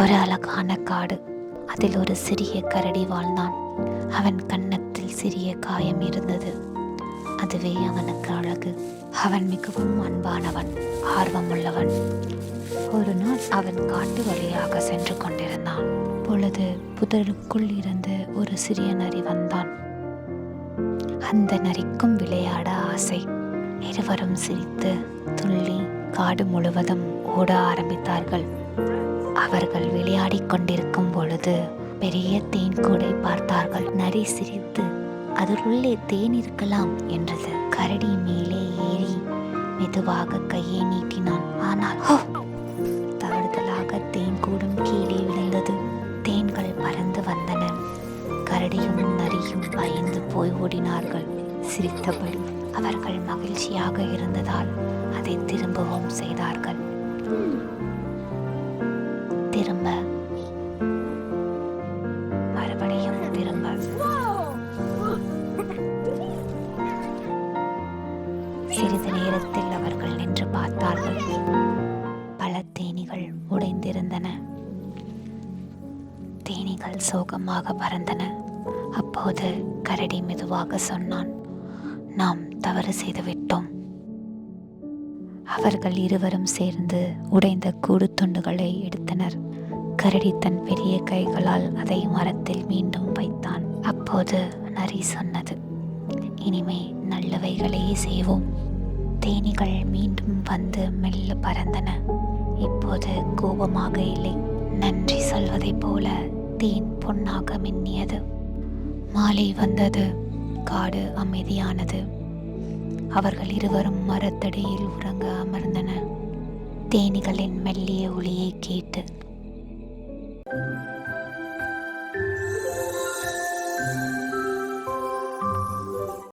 ஒரு அழகான காடு. அதில் ஒரு சிறிய கரடி வாழ்ந்தான். அவன் கன்னத்தில் சிறிய காயம் இருந்தது. அதுவே அவனுக்கு அழகு. அவன் மிகவும் அன்பானவன் ஆர்வமுள்ளவன். ஒரு நாள் அவன் காட்டு வழியாக சென்று கொண்டிருந்தான். பொழுது புதருக்குள் இருந்து ஒரு சிறிய நரி வந்தான். அந்த நரிக்கும் விளையாட ஆசை. இருவரும் சிரித்து துள்ளி காடு முழுவதும் ஓட ஆரம்பித்தார்கள். அவர்கள் விளையாடிக் கொண்டிருக்கும் பொழுது பெரிய தேன் கூடை பார்த்தார்கள். நரி சிரித்து அதற்குள்ளே தேன் இருக்கலாம் என்றது. கரடி மேலே ஏறி மெதுவாக கையை நீட்டினான். ஆனால் ஹோ! தவறுதலாக தேன் கூடும் கீழே விழுந்தது. தேன்கள் பறந்து வந்தன. கரடியும் நரியும் பயந்து போய் ஓடினார்கள். சிரித்தபடி அவர்கள் மகிழ்ச்சியாக இருந்ததால் அதை திரும்பவும் செய்தார்கள். திரும்ப மறுபடியும் திரும்ப. சிறிது நேரத்தில் அவர்கள் நின்று பார்த்தார்கள். பல தேனீகள் உடைந்திருந்தன. தேனீகள் சோகமாக பறந்தன. அப்போது கரடி மெதுவாக சொன்னான் நாம் தவறு செய்து விட்டோம் அவர்கள் இருவரும் சேர்ந்து உடைந்த கூடு துண்டுகளை எடுத்தனர். கரடி தன் பெரிய கைகளால் அதை மரத்தில் மீண்டும் வைத்தான். அப்போது நரி சொன்னது இனிமே நல்லவைகளையே செய்வோம். தேனிகள் மீண்டும் வந்து மெல்ல பறந்தன. இப்போது கோபமாக இல்லை. நன்றி சொல்வதைப் போல தேன் பொன்னாக மின்னியது. மாலை வந்தது. காடு அமைதியானது. அவர்கள் இருவரும் மரத்தடியில் உறங்க அமர்ந்தன தேனீகளின் மெல்லிய ஒளியை கேட்டு